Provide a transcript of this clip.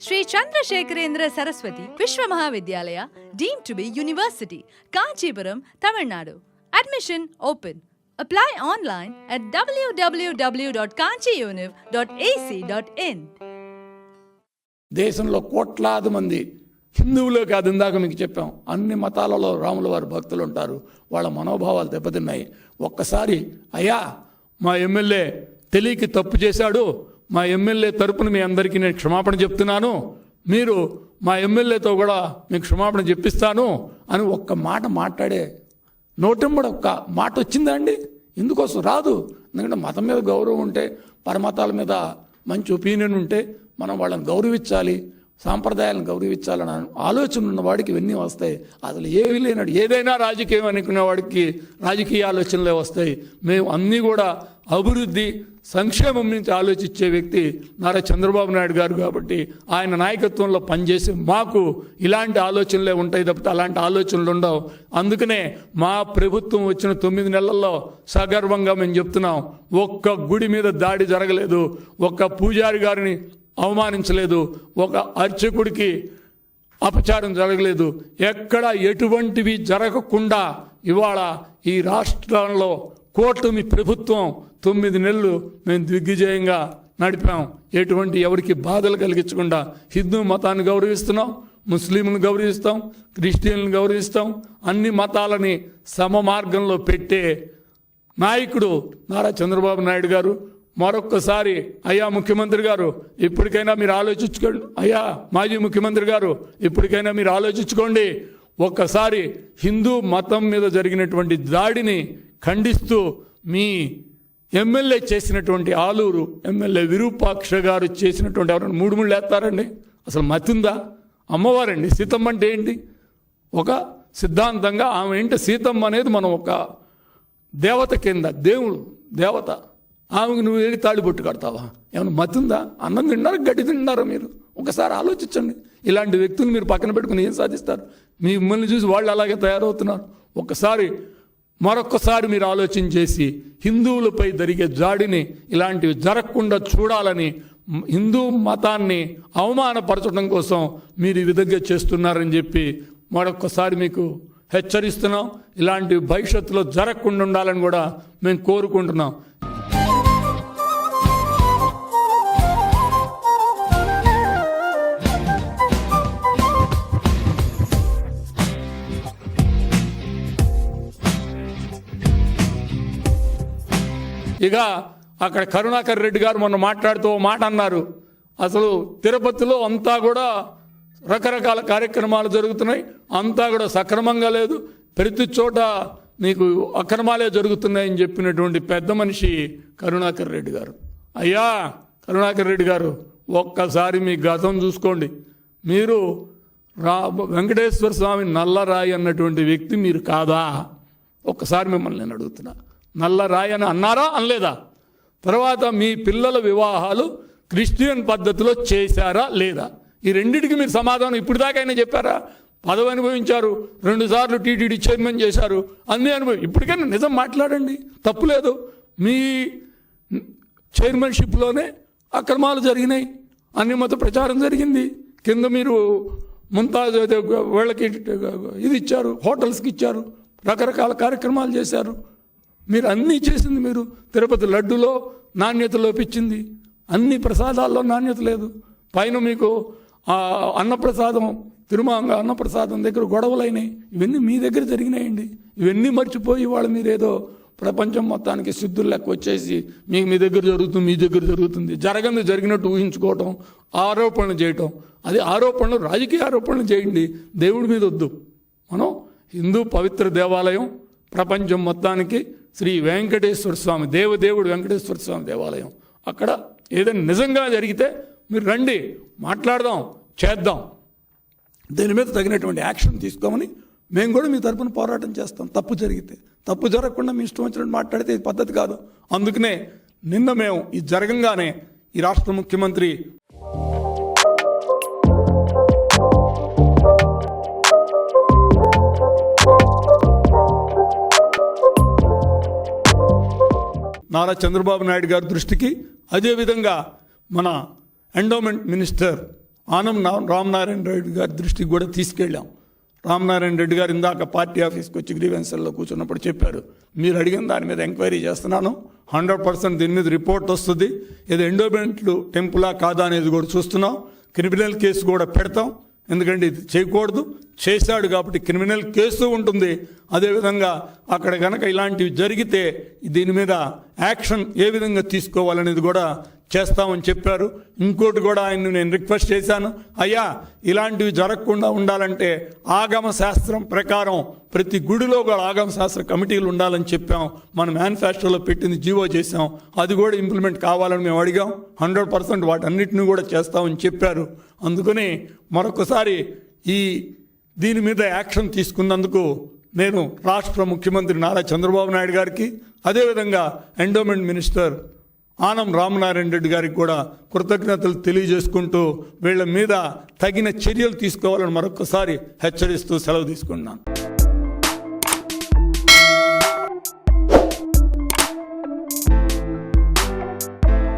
Shri Chandrashekharendra Saraswathi Vishwa Mahavidyalaya deemed to be university Kanchipuram Tamil Nadu. Admission open apply online at WWW dot kanchiuniv dot AC dot in దేశంలో కోట్లాది మంది హిందువులే కాదు ఇందాక మీకు చెప్పాం. అన్ని మతాలలో రాముల వారి భక్తులు ఉంటారు. వాళ్ళ మనోభావాలు దెబ్బతిన్నాయి. ఒక్కసారి అయ్యా మా ఎమ్మెల్యే తెలియకి తప్పు చేశాడు. మా ఎమ్మెల్యే తరపున మీ అందరికీ నేను క్షమాపణ చెప్తున్నాను. మీరు మా ఎమ్మెల్యేతో కూడా మీకు క్షమాపణ చెప్పిస్తాను అని ఒక్క మాట మాట్లాడే నోటెంబడి ఒక్క మాట వచ్చిందా అండి? ఎందుకోసం రాదు. ఎందుకంటే మతం మీద గౌరవం ఉంటే పరమతాల మీద మంచి ఒపీనియన్ ఉంటే మనం వాళ్ళని గౌరవించాలి. సాంప్రదాయాలను గౌరవించాలని ఆలోచన ఉన్నవాడికి ఇవన్నీ వస్తాయి. అసలు ఏవి లేనాడు. ఏదైనా రాజకీయం అనుకునేవాడికి రాజకీయ ఆలోచనలే వస్తాయి. మేము అన్నీ కూడా అభివృద్ధి సంక్షేమం నుంచి ఆలోచించే వ్యక్తి నారా చంద్రబాబు నాయుడు గారు కాబట్టి ఆయన నాయకత్వంలో పనిచేసి మాకు ఇలాంటి ఆలోచనలే ఉంటాయి తప్పితే అలాంటి ఆలోచనలు ఉండవు. అందుకనే మా ప్రభుత్వం వచ్చిన తొమ్మిది నెలల్లో సగర్వంగా మేము చెప్తున్నాం. ఒక్క గుడి మీద దాడి జరగలేదు. ఒక్క పూజారి గారిని అవమానించలేదు. ఒక అర్చకుడికి అపచారం జరగలేదు. ఎక్కడ ఎటువంటివి జరగకుండా ఇవాళ ఈ రాష్ట్రంలో కూటమి ప్రభుత్వం తొమ్మిది నెలలు మేము దిగ్విజయంగా నడిపాం. ఎటువంటి ఎవరికి బాధలు కలిగించకుండా హిందూ మతాన్ని గౌరవిస్తున్నాం ముస్లింలను గౌరవిస్తాం క్రిస్టియన్లను గౌరవిస్తాం. అన్ని మతాలని సమ మార్గంలో పెట్టే నాయకుడు నారా చంద్రబాబు నాయుడు గారు. మరొక్కసారి అయ్యా ముఖ్యమంత్రి గారు ఇప్పటికైనా మీరు ఆలోచించుకోండి. అయ్యా మాజీ ముఖ్యమంత్రి గారు ఇప్పటికైనా మీరు ఆలోచించుకోండి. ఒక్కసారి హిందూ మతం మీద జరిగినటువంటి దాడిని ఖండిస్తూ మీ ఎమ్మెల్యే చేసినటువంటి ఆలూరు ఎమ్మెల్యే విరూపాక్ష గారు చేసినటువంటి ఎవరైనా మూడు ముళ్ళు వేస్తారండి అసలు మతిందా అమ్మవారండి సీతమ్మ అంటే ఏంటి? ఒక సిద్ధాంతంగా ఆమె ఏంటి? సీతమ్మ అనేది మనం ఒక దేవత కింద దేవుడు దేవత. ఆమెకు నువ్వు వెళ్ళి తాళిబొట్టు కడతావా? ఏమైనా మతుందా? అన్నం తిన్నారా గడ్డి తిన్నారా మీరు? ఒకసారి ఆలోచించండి. ఇలాంటి వ్యక్తులు మీరు పక్కన పెట్టుకుని ఏం సాధిస్తారు? మిమ్మల్ని చూసి వాళ్ళు అలాగే తయారవుతున్నారు. ఒకసారి మరొకసారి మీరు ఆలోచన చేసి హిందువులపై జరిగే జాడిని ఇలాంటివి జరగకుండా చూడాలని హిందూ మతాన్ని అవమానపరచడం కోసం మీరు ఈ విధంగా చేస్తున్నారని చెప్పి మరొకసారి మీకు హెచ్చరిస్తున్నాం. ఇలాంటి భవిష్యత్తులో జరగకుండా ఉండాలని కూడా మేము కోరుకుంటున్నాం. ఇక అక్కడ కరుణాకర్ రెడ్డి గారు మొన్న మాట్లాడుతూ ఓ మాట అన్నారు. అసలు తిరుపతిలో అంతా కూడా రకరకాల కార్యక్రమాలు జరుగుతున్నాయి. అంతా కూడా సక్రమంగా లేదు. ప్రతి చోట నీకు అక్రమాలే జరుగుతున్నాయని చెప్పినటువంటి పెద్ద మనిషి కరుణాకర్ రెడ్డి గారు. అయ్యా కరుణాకర్ రెడ్డి గారు ఒక్కసారి మీ గతం చూసుకోండి. మీరు రా వెంకటేశ్వర స్వామి నల్లరాయి అన్నటువంటి వ్యక్తి మీరు కాదా? ఒక్కసారి మిమ్మల్ని నేను అడుగుతున్నా. నల్ల రాయని అని అన్నారా? అనలేదా? తర్వాత మీ పిల్లల వివాహాలు క్రిస్టియన్ పద్ధతిలో చేశారా? లేదా? ఈ రెండింటికి మీరు సమాధానం ఇప్పుడు దాకా అయినా చెప్పారా? పదవి అనుభవించారు రెండుసార్లు టీటీడీ చైర్మన్ చేశారు అన్నీ అనుభవి ఇప్పటికైనా నిజం మాట్లాడండి. తప్పులేదు మీ చైర్మన్షిప్లోనే అక్రమాలు జరిగినాయి అన్ని మత ప్రచారం జరిగింది. కింద మీరు ముంతాజ్ అదే వీళ్ళకి ఇది ఇచ్చారు హోటల్స్కి ఇచ్చారు రకరకాల కార్యక్రమాలు చేశారు. మీరు అన్నీ చేసింది మీరు. తిరుపతి లడ్డులో నాణ్యత లోపించింది అన్ని ప్రసాదాల్లో నాణ్యత లేదు. పైన మీకు అన్నప్రసాదం తిరుమాంగ అన్నప్రసాదం దగ్గర గొడవలైనాయి. ఇవన్నీ మీ దగ్గర జరిగినాయండి. ఇవన్నీ మర్చిపోయి వాళ్ళు మీరేదో ప్రపంచం మొత్తానికి సిద్ధులు లెక్క వచ్చేసి మీకు మీ దగ్గర జరుగుతుంది మీ దగ్గర జరుగుతుంది. జరగంది జరిగినట్టు ఊహించుకోవటం ఆరోపణలు చేయటం. అది ఆరోపణలు రాజకీయ ఆరోపణలు చేయండి. దేవుడి మీద వద్దు. మనం హిందూ పవిత్ర దేవాలయం ప్రపంచం మొత్తానికి శ్రీ వెంకటేశ్వర స్వామి దేవదేవుడు వెంకటేశ్వర స్వామి దేవాలయం. అక్కడ ఏదైనా నిజంగా జరిగితే మీరు రండి మాట్లాడదాం చేద్దాం. దీని మీద తగినటువంటి యాక్షన్ తీసుకోమని మేము కూడా మీ తరపున పోరాటం చేస్తాం. తప్పు జరిగితే. తప్పు జరగకుండా మీ ఇష్టం వచ్చినట్టు మాట్లాడితే ఇది పద్ధతి కాదు. అందుకనే నిన్న మేము ఇది జరగంగానే ఈ రాష్ట్ర ముఖ్యమంత్రి నారా చంద్రబాబు నాయుడు గారి దృష్టికి అదేవిధంగా మన ఎండోమెంట్ మినిస్టర్ ఆనం నా- రామనారాయణ రెడ్డి గారి దృష్టికి కూడా తీసుకెళ్ళాం. రామనారాయణ రెడ్డి గారు ఇందాక పార్టీ ఆఫీస్కి వచ్చి గ్రీవెన్సల్లో కూర్చున్నప్పుడు చెప్పారు. మీరు అడిగిన దాని మీద ఎంక్వైరీ చేస్తున్నాను. హండ్రెడ్ పర్సెంట్ దీని మీద రిపోర్ట్ వస్తుంది. ఇది ఎండోమెంట్లు టెంపులా కాదా అనేది కూడా చూస్తున్నాం. క్రిమినల్ కేసు కూడా పెడతాం. ఎందుకంటే ఇది చేయకూడదు. చేశాడు కాబట్టి క్రిమినల్ కేసు ఉంటుంది. అదేవిధంగా అక్కడ కనుక ఇలాంటివి జరిగితే దీని మీద యాక్షన్ ఏ విధంగా తీసుకోవాలనేది కూడా చేస్తామని చెప్పారు. ఇంకోటి కూడా ఆయన్ని నేను రిక్వెస్ట్ చేశాను. అయ్యా ఇలాంటివి జరగకుండా ఉండాలంటే ఆగమ శాస్త్రం ప్రకారం ప్రతి గుడిలో కూడా ఆగమ శాస్త్ర కమిటీలు ఉండాలని చెప్పాం. మన మేనిఫెస్టోలో పెట్టింది జీవో చేసాం అది కూడా ఇంప్లిమెంట్ కావాలని మేము అడిగాం. హండ్రెడ్ పర్సెంట్ వాటన్నిటిని కూడా చేస్తామని చెప్పారు. అందుకని మరొకసారి ఈ దీని మీద యాక్షన్ తీసుకున్నందుకు నేను రాష్ట్ర ముఖ్యమంత్రి నారా చంద్రబాబు నాయుడు గారికి అదేవిధంగా ఎండోమెంట్ మినిస్టర్ ఆనం రామనారాయణ రెడ్డి గారికి కూడా కృతజ్ఞతలు తెలియజేసుకుంటూ వీళ్ళ మీద తగిన చర్యలు తీసుకోవాలని మరొకసారి హెచ్చరిస్తూ సెలవు తీసుకున్నాను